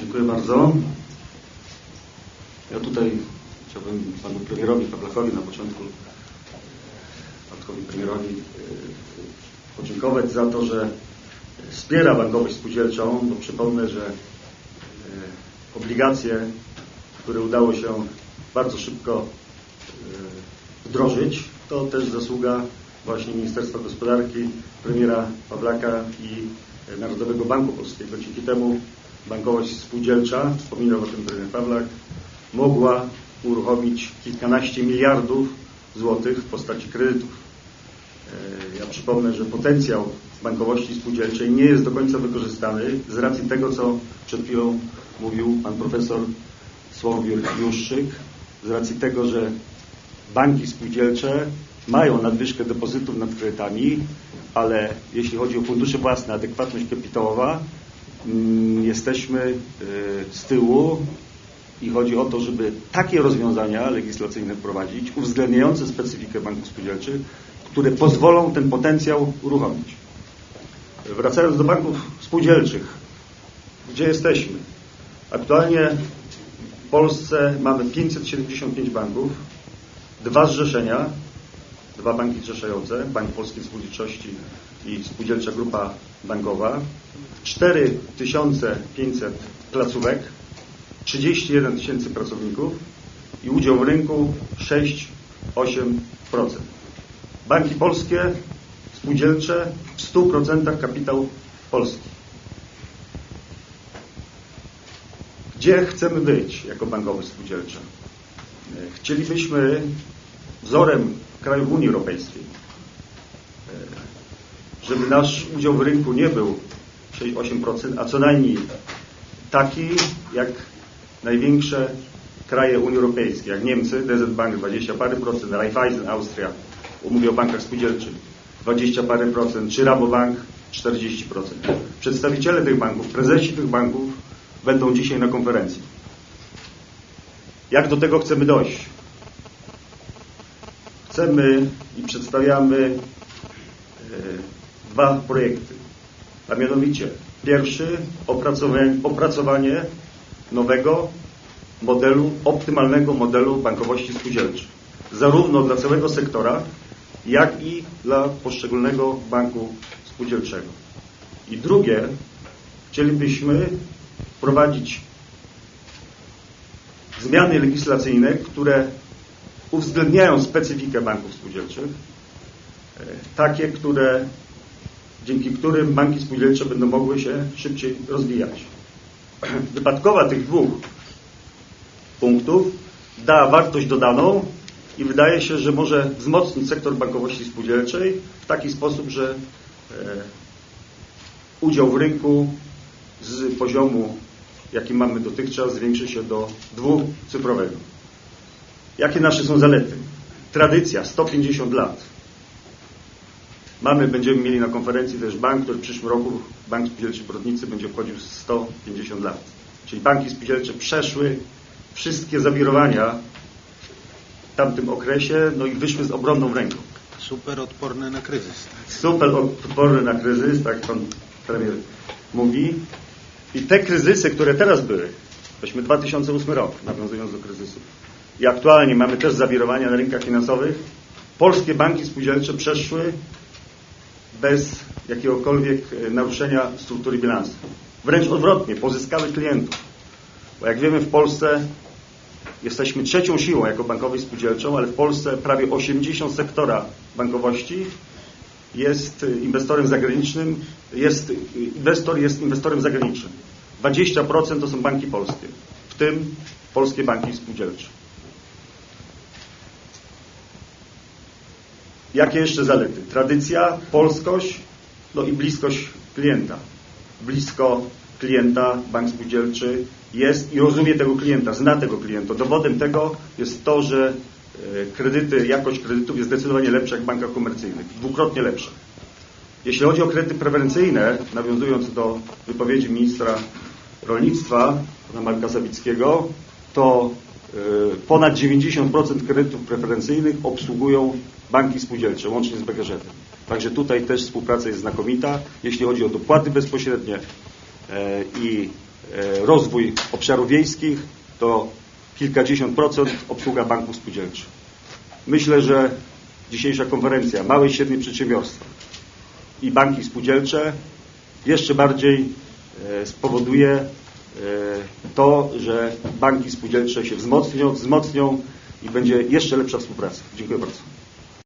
Dziękuję bardzo. Ja tutaj chciałbym panu premierowi Pawlakowi na początku, Pawlakowi premierowi e, podziękować za to, że wspiera bankowość spółdzielczą, bo przypomnę, że e, obligacje, które udało się bardzo szybko e, wdrożyć, to też zasługa właśnie Ministerstwa Gospodarki, premiera Pawlaka i Narodowego Banku Polskiego. Dzięki temu bankowość spółdzielcza, wspominał o tym premier Pawlak, mogła uruchomić kilkanaście miliardów złotych w postaci kredytów. E, Ja przypomnę, że potencjał bankowości spółdzielczej nie jest do końca wykorzystany z racji tego, co przed chwilą mówił pan profesor Sławomir Juszczyk, z racji tego, że banki spółdzielcze mają nadwyżkę depozytów nad kredytami, ale jeśli chodzi o fundusze własne, adekwatność kapitałowa, jesteśmy y, z tyłu i chodzi o to, żeby takie rozwiązania legislacyjne wprowadzić, uwzględniające specyfikę banków spółdzielczych, które pozwolą ten potencjał uruchomić. Wracając do banków spółdzielczych, gdzie jesteśmy? Aktualnie w Polsce mamy 575 banków, dwa zrzeszenia, dwa banki zrzeszające, Bank Polskiej Spółdzielczości i Spółdzielcza Grupa Bankowa, 4500 placówek, 31 tysięcy pracowników i udział w rynku 6-8%. Banki polskie, spółdzielcze w 100% kapitał polski. Gdzie chcemy być jako bankowe spółdzielcze? Chcielibyśmy wzorem krajów Unii Europejskiej, żeby nasz udział w rynku nie był 6-8%, a co najmniej taki jak największe kraje Unii Europejskiej, jak Niemcy, DZ Bank 20 parę procent, Raiffeisen, Austria, mówię o bankach spółdzielczych, 20 parę procent, czy Rabobank 40%. Przedstawiciele tych banków, prezesi tych banków będą dzisiaj na konferencji. Jak do tego chcemy dojść? Chcemy i przedstawiamy e, dwa projekty. A mianowicie pierwszy opracowanie, opracowanie nowego modelu, optymalnego modelu bankowości spółdzielczej. Zarówno dla całego sektora, jak i dla poszczególnego banku spółdzielczego. I drugie, chcielibyśmy wprowadzić zmiany legislacyjne, które uwzględniają specyfikę banków spółdzielczych, e, takie, które, dzięki którym banki spółdzielcze będą mogły się szybciej rozwijać. Wypadkowa tych dwóch punktów da wartość dodaną i wydaje się, że może wzmocnić sektor bankowości spółdzielczej w taki sposób, że e, udział w rynku z poziomu, jaki mamy dotychczas, zwiększy się do dwucyfrowego. Jakie nasze są zalety? Tradycja, 150 lat. Mamy, będziemy mieli na konferencji też bank, który w przyszłym roku, Bank Spółdzielczy Brodnicy będzie obchodził 150 lat. Czyli banki spółdzielcze przeszły wszystkie zawirowania w tamtym okresie, no i wyszły z obronną ręką. Super odporne na kryzys. Super odporny na kryzys, tak pan premier mówi. I te kryzysy, które teraz były, weźmy 2008 rok, nawiązując do kryzysu, i aktualnie mamy też zawirowania na rynkach finansowych, polskie banki spółdzielcze przeszły bez jakiegokolwiek e, naruszenia struktury bilansu. Wręcz odwrotnie, pozyskały klientów. Bo jak wiemy w Polsce jesteśmy trzecią siłą jako bankowej spółdzielczą, ale w Polsce prawie 80 sektora bankowości jest e, inwestorem zagranicznym, jest, e, inwestor jest inwestorem zagranicznym. 20% to są banki polskie, w tym polskie banki spółdzielcze. Jakie jeszcze zalety? Tradycja, polskość, no i bliskość klienta. Blisko klienta bank spółdzielczy jest i rozumie tego klienta, zna tego klienta. Dowodem tego jest to, że e, kredyty, jakość kredytów jest zdecydowanie lepsza jak w bankach komercyjnych. Dwukrotnie lepsza. Jeśli chodzi o kredyty preferencyjne, nawiązując do wypowiedzi ministra rolnictwa, pana Marka Sawickiego, to e, ponad 90% kredytów preferencyjnych obsługują banki spółdzielcze, łącznie z BGŻ-em. Także tutaj też współpraca jest znakomita. Jeśli chodzi o dopłaty bezpośrednie e, i e, rozwój obszarów wiejskich, to kilkadziesiąt procent obsługa banków spółdzielczych. Myślę, że dzisiejsza konferencja małe i średnie przedsiębiorstwa i banki spółdzielcze jeszcze bardziej e, spowoduje to, że banki spółdzielcze się wzmocnią, wzmocnią i będzie jeszcze lepsza współpraca. Dziękuję bardzo.